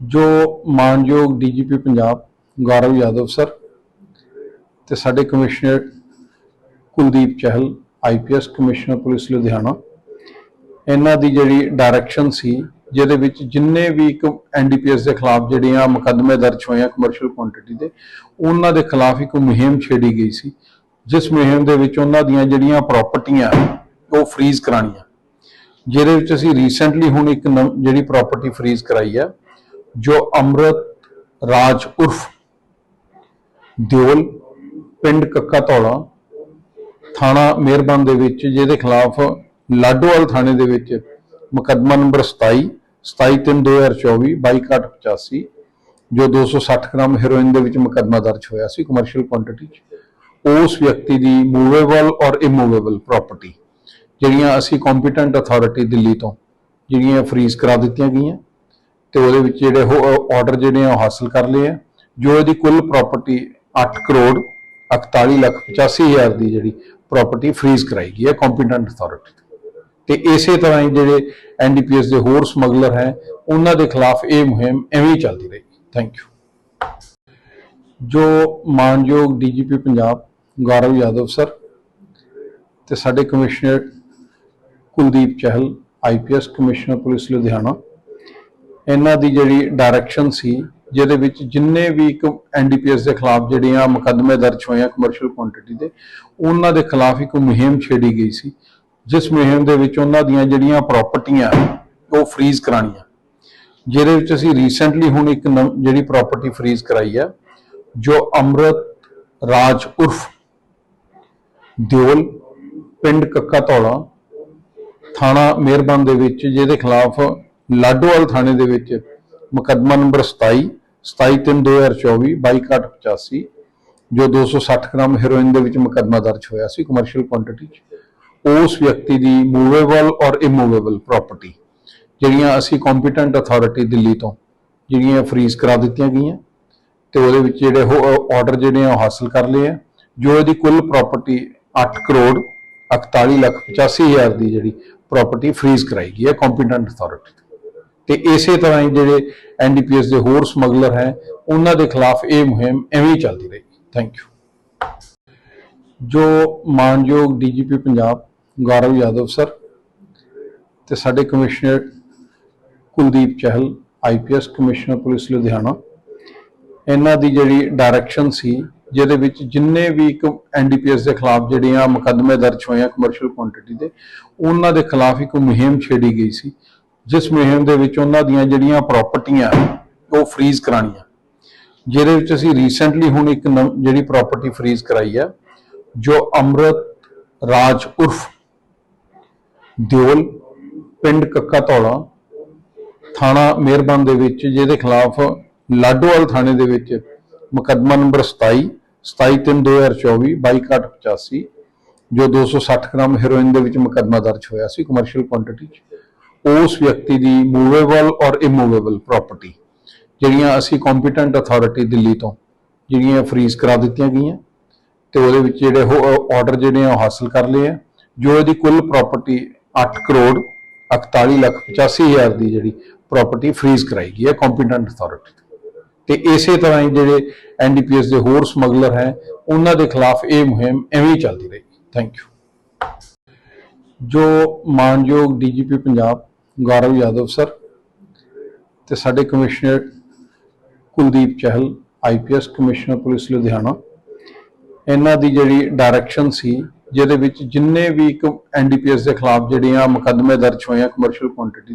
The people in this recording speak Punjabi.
ਜੋ ਮਾਨਯੋਗ ਡੀਜੀਪੀ ਪੰਜਾਬ, ਗੌਰਵ ਯਾਦਵ ਸਰ ਤੇ ਸਾਡੇ commissioner Kuldeep Chahal IPS commissioner police Ludhiana, ਇਹਨਾਂ ਦੀ ਜਿਹੜੀ ਡਾਇਰੈਕਸ਼ਨ ਸੀ, ਜਿਹਦੇ ਵਿੱਚ ਜਿੰਨੇ ਵੀ ਇੱਕ ਐਨਡੀਪੀਐਸ ਦੇ ਖਿਲਾਫ ਜਿਹੜੀਆਂ ਮੁਕੱਦਮੇ ਦਰਜ ਹੋਏ ਆ ਕਮਰਸ਼ੀਅਲ ਕੁਆਂਟੀਟੀ ਦੇ, ਉਹਨਾਂ ਦੇ ਖਿਲਾਫ ਇੱਕ ਮੁਹਿੰਮ ਛੇੜੀ ਗਈ ਸੀ, ਜਿਸ ਮੁਹਿੰਮ ਦੇ ਵਿੱਚ ਉਹਨਾਂ ਦੀਆਂ ਜਿਹੜੀਆਂ ਪ੍ਰਾਪਰਟੀਆਂ ਉਹ ਫ੍ਰੀਜ਼ ਕਰਾਣੀਆਂ। ਜਿਹਦੇ ਵਿੱਚ ਅਸੀਂ ਰੀਸੈਂਟਲੀ ਹੁਣ ਇੱਕ ਨਵ- ਜਿਹੜੀ ਪ੍ਰਾਪਰਟੀ ਫ੍ਰੀਜ਼ ਕਰਾਈ ਹੈ ਜੋ ਅਮਰਤ ਰਾਜ ਉਰਫ ਦਿਓਲ, ਪਿੰਡ ਕੱਕਾ ਧੌਲਾ, ਥਾਣਾ ਮਿਹਰਬਾਨ ਦੇ ਵਿੱਚ, ਜਿਹਦੇ ਖਿਲਾਫ ਲਾਡੋਵਾਲ ਥਾਣੇ ਦੇ ਵਿੱਚ ਮੁਕੱਦਮਾ ਨੰਬਰ 27 27/3/2024 2285 ਜੋ 260 ਗ੍ਰਾਮ ਹੈਰੋਇਨ ਦੇ ਵਿੱਚ ਮੁਕੱਦਮਾ ਦਰਜ ਹੋਇਆ ਸੀ ਕਮਰਸ਼ੀਅਲ ਕੁਆਂਟੀਟੀ ਚ, ਉਸ ਵਿਅਕਤੀ ਦੀ ਮੂਵੇਬਲ ਔਰ ਇਮੂਵੇਬਲ ਪ੍ਰਾਪਰਟੀ ਜਿਹੜੀਆਂ ਅਸੀਂ ਕੰਪੀਟੈਂਟ ਅਥਾਰਟੀ ਦਿੱਲੀ ਤੋਂ, ਜਿਹੜੀਆਂ ਫ੍ਰੀਜ਼ ਕਰਾ ਦਿੱਤੀਆਂ ਗਈਆਂ। ਤੇ ਉਹਦੇ ਵਿੱਚ ਜਿਹੜੇ ਆਰਡਰ ਜਿਹੜੇ ਆ ਉਹ ਹਾਸਲ ਕਰ ਲਏ ਆ, ਜੋ ਇਹਦੀ ਕੁੱਲ ਪ੍ਰਾਪਰਟੀ 8 ਕਰੋੜ 41 ਲੱਖ 85 ਹਜ਼ਾਰ ਦੀ ਜਿਹੜੀ ਪ੍ਰਾਪਰਟੀ ਫ੍ਰੀਜ਼ ਕਰਾਈ ਗਈ ਹੈ ਕੰਪੀਟੈਂਟ ਅਥਾਰਟੀ ਤੇ। ਇਸੇ ਤਰ੍ਹਾਂ ਹੀ ਜਿਹੜੇ ਐਨਡੀਪੀਐਸ ਦੇ ਹੋਰ ਸਮਗਲਰ ਹੈ, ਉਹਨਾਂ ਦੇ ਖਿਲਾਫ ਇਹ ਮੁਹਿੰਮ ਐਵੇਂ ਚੱਲਦੀ ਰਹੇਗੀ। ਥੈਂਕ ਯੂ ਜੋ ਮਾਨਯੋਗ ਡੀਜੀਪੀ ਪੰਜਾਬ, ਗੌਰਵ ਯਾਦਵ ਸਰ ਤੇ ਸਾਡੇ commissioner Kuldeep Chahal IPS commissioner police Ludhiana ਇਹਨਾਂ ਦੀ ਜਿਹੜੀ ਡਾਇਰੈਕਸ਼ਨ ਸੀ, ਜਿਹਦੇ ਵਿੱਚ ਜਿੰਨੇ ਵੀ ਇੱਕ ਐਨਡੀਪੀਐਸ ਦੇ ਖਿਲਾਫ ਜਿਹੜੀਆਂ ਮੁਕੱਦਮੇ ਦਰਜ ਹੋਏ ਆ ਕਮਰਸ਼ੀਅਲ ਕੁਆਂਟੀਟੀ ਦੇ, ਉਹਨਾਂ ਦੇ ਖਿਲਾਫ ਇੱਕ ਮੁਹਿੰਮ ਛੇੜੀ ਗਈ ਸੀ, ਜਿਸ ਮੁਹਿੰਮ ਦੇ ਵਿੱਚ ਉਹਨਾਂ ਦੀਆਂ ਜਿਹੜੀਆਂ ਪ੍ਰਾਪਰਟੀਆਂ ਉਹ ਫ੍ਰੀਜ਼ ਕਰਾਣੀਆਂ ਜਿਹਦੇ ਵਿੱਚ ਅਸੀਂ ਰੀਸੈਂਟਲੀ ਹੁਣ ਇੱਕ ਨਵ- ਜਿਹੜੀ ਪ੍ਰਾਪਰਟੀ ਫ੍ਰੀਜ਼ ਕਰਾਈ ਹੈ ਜੋ ਅਮਰਤ ਰਾਜ ਉਰਫ ਦਿਓਲ, ਪਿੰਡ ਕੱਕਾ ਧੌਲਾ, ਥਾਣਾ ਮਿਹਰਬਾਨ ਦੇ ਵਿੱਚ ਜਿਹਦੇ ਖਿਲਾਫ ਲਾਡੋਵਾਲ ਥਾਣੇ ਦੇ ਵਿੱਚ ਮੁਕੱਦਮਾ ਨੰਬਰ 27 27/3/2024 2285 ਜੋ 260 ਗ੍ਰਾਮ ਹੈਰੋਇਨ ਦੇ ਵਿੱਚ ਮੁਕੱਦਮਾ ਦਰਜ ਹੋਇਆ ਸੀ ਕਮਰਸ਼ੀਅਲ ਕੁਆਂਟੀਟੀ ਚ, ਉਸ ਵਿਅਕਤੀ ਦੀ ਮੂਵੇਬਲ ਔਰ ਇਮੂਵੇਬਲ ਪ੍ਰਾਪਰਟੀ ਜਿਹੜੀਆਂ ਅਸੀਂ ਕੰਪੀਟੈਂਟ ਅਥਾਰਟੀ ਦਿੱਲੀ ਤੋਂ ਜਿਹੜੀਆਂ ਫ੍ਰੀਜ਼ ਕਰਾ ਦਿੱਤੀਆਂ ਗਈਆਂ ਤੇ ਉਹਦੇ ਵਿੱਚ ਜਿਹੜੇ ਆਰਡਰ ਜਿਹੜੇ ਆ ਉਹ ਹਾਸਲ ਕਰ ਲਏ ਆ, ਜੋ ਇਹਦੀ ਕੁੱਲ ਪ੍ਰਾਪਰਟੀ 8 ਕਰੋੜ 41 ਲੱਖ 85 ਹਜ਼ਾਰ ਦੀ ਜਿਹੜੀ ਪ੍ਰਾਪਰਟੀ ਫ੍ਰੀਜ਼ ਕਰਾਈ ਗਈ ਹੈ ਕੰਪੀਟੈਂਟ ਅਥਾਰਟੀ ਤੇ ਇਸੇ ਤਰ੍ਹਾਂ ਹੀ ਜਿਹੜੇ ਐਨਡੀਪੀਐਸ ਦੇ ਹੋਰ ਸਮਗਲਰ ਹੈ, ਉਹਨਾਂ ਦੇ ਖਿਲਾਫ ਇਹ ਮੁਹਿੰਮ ਐਵੇਂ ਹੀ ਚੱਲਦੀ ਰਹੇਗੀ। ਥੈਂਕ ਯੂ ਜੋ ਮਾਨਯੋਗ ਡੀਜੀਪੀ ਪੰਜਾਬ, ਗੌਰਵ ਯਾਦਵ ਸਰ ਤੇ ਸਾਡੇ commissioner Kuldeep Chahal IPS commissioner police Ludhiana, ਇਹਨਾਂ ਦੀ ਜਿਹੜੀ ਡਾਇਰੈਕਸ਼ਨ ਸੀ, ਜਿਹਦੇ ਵਿੱਚ ਜਿੰਨੇ ਵੀ ਇੱਕ ਐਨਡੀਪੀਐਸ ਦੇ ਖਿਲਾਫ ਜਿਹੜੀਆਂ ਮੁਕੱਦਮੇ ਦਰਜ ਹੋਏ ਆ ਕਮਰਸ਼ੀਅਲ ਕੁਆਂਟੀਟੀ ਦੇ, ਉਹਨਾਂ ਦੇ ਖਿਲਾਫ ਇੱਕ ਮੁਹਿੰਮ ਛੇੜੀ ਗਈ ਸੀ। ਜਿਸ ਮੁਹਿੰਮ ਦੇ ਵਿੱਚ ਉਹਨਾਂ ਦੀਆਂ ਜਿਹੜੀਆਂ ਪ੍ਰਾਪਰਟੀਆਂ ਉਹ ਫ੍ਰੀਜ਼ ਕਰਾਣੀਆਂ ਜਿਹਦੇ ਵਿੱਚ ਅਸੀਂ ਰੀਸੈਂਟਲੀ ਹੁਣ ਇੱਕ ਨਵ- ਜਿਹੜੀ ਪ੍ਰਾਪਰਟੀ ਫ੍ਰੀਜ਼ ਕਰਾਈ ਹੈ ਜੋ ਅਮਰਤ ਰਾਜ ਉਰਫ ਦਿਓਲ, ਪਿੰਡ ਕੱਕਾ ਧੌਲਾ, ਥਾਣਾ ਮਿਹਰਬਾਨ ਦੇ ਵਿੱਚ, ਜਿਹਦੇ ਖਿਲਾਫ ਲਾਡੋਵਾਲ ਥਾਣੇ ਦੇ ਵਿੱਚ ਮੁਕੱਦਮਾ ਨੰਬਰ 27 27/3/2024 2285 ਜੋ 260 ਗ੍ਰਾਮ ਹੈਰੋਇਨ ਦੇ ਵਿੱਚ ਮੁਕੱਦਮਾ ਦਰਜ ਹੋਇਆ ਸੀ ਕਮਰਸ਼ੀਅਲ ਕੁਆਂਟੀਟੀ ਚ। ਉਸ ਵਿਅਕਤੀ ਦੀ ਮੂਵੇਬਲ ਔਰ ਇਮੂਵੇਬਲ ਪ੍ਰਾਪਰਟੀ ਜਿਹੜੀਆਂ ਅਸੀਂ ਕੰਪੀਟੈਂਟ ਅਥਾਰਟੀ ਦਿੱਲੀ ਤੋਂ ਜਿਹੜੀਆਂ ਫ੍ਰੀਜ਼ ਕਰਾ ਦਿੱਤੀਆਂ ਗਈਆਂ ਤੇ ਉਹਦੇ ਵਿੱਚ ਜਿਹੜੇ ਆਰਡਰ ਜਿਹੜੇ ਆ ਉਹ ਹਾਸਲ ਕਰ ਲਏ ਆ, ਜੋ ਇਹਦੀ ਕੁੱਲ ਪ੍ਰਾਪਰਟੀ 8 ਕਰੋੜ 41 ਲੱਖ 85 ਹਜ਼ਾਰ ਦੀ ਜਿਹੜੀ ਪ੍ਰਾਪਰਟੀ ਫ੍ਰੀਜ਼ ਕਰਾਈ ਗਈ ਹੈ ਕੰਪੀਟੈਂਟ ਅਥਾਰਟੀ ਤੇ। ਇਸੇ ਤਰ੍ਹਾਂ ਹੀ ਜਿਹੜੇ ਐਨਡੀਪੀਐਸ ਦੇ ਹੋਰ ਸਮਗਲਰ ਹੈ, ਉਹਨਾਂ ਦੇ ਖਿਲਾਫ ਇਹ ਮੁਹਿੰਮ ਐਵੇਂ ਚੱਲਦੀ ਰਹੇਗੀ। ਥੈਂਕ ਯੂ ਜੋ ਮਾਨਯੋਗ ਡੀਜੀਪੀ ਪੰਜਾਬ ਗੌਰਵ ਯਾਦਵ ਸਰ ਤੇ ਸਾਡੇ commissioner Kuldeep Chahal IPS commissioner police Ludhiana. ਇਹਨਾਂ ਦੀ ਜਿਹੜੀ ਡਾਇਰੈਕਸ਼ਨ ਸੀ, ਜਿਹਦੇ ਵਿੱਚ ਜਿੰਨੇ ਵੀ ਇੱਕ ਐਨਡੀਪੀਐਸ ਦੇ ਖਿਲਾਫ ਜਿਹੜੀਆਂ ਮੁਕੱਦਮੇ ਦਰਜ ਹੋਏ ਆ ਕਮਰਸ਼ੀਅਲ ਕੁਆਂਟੀਟੀ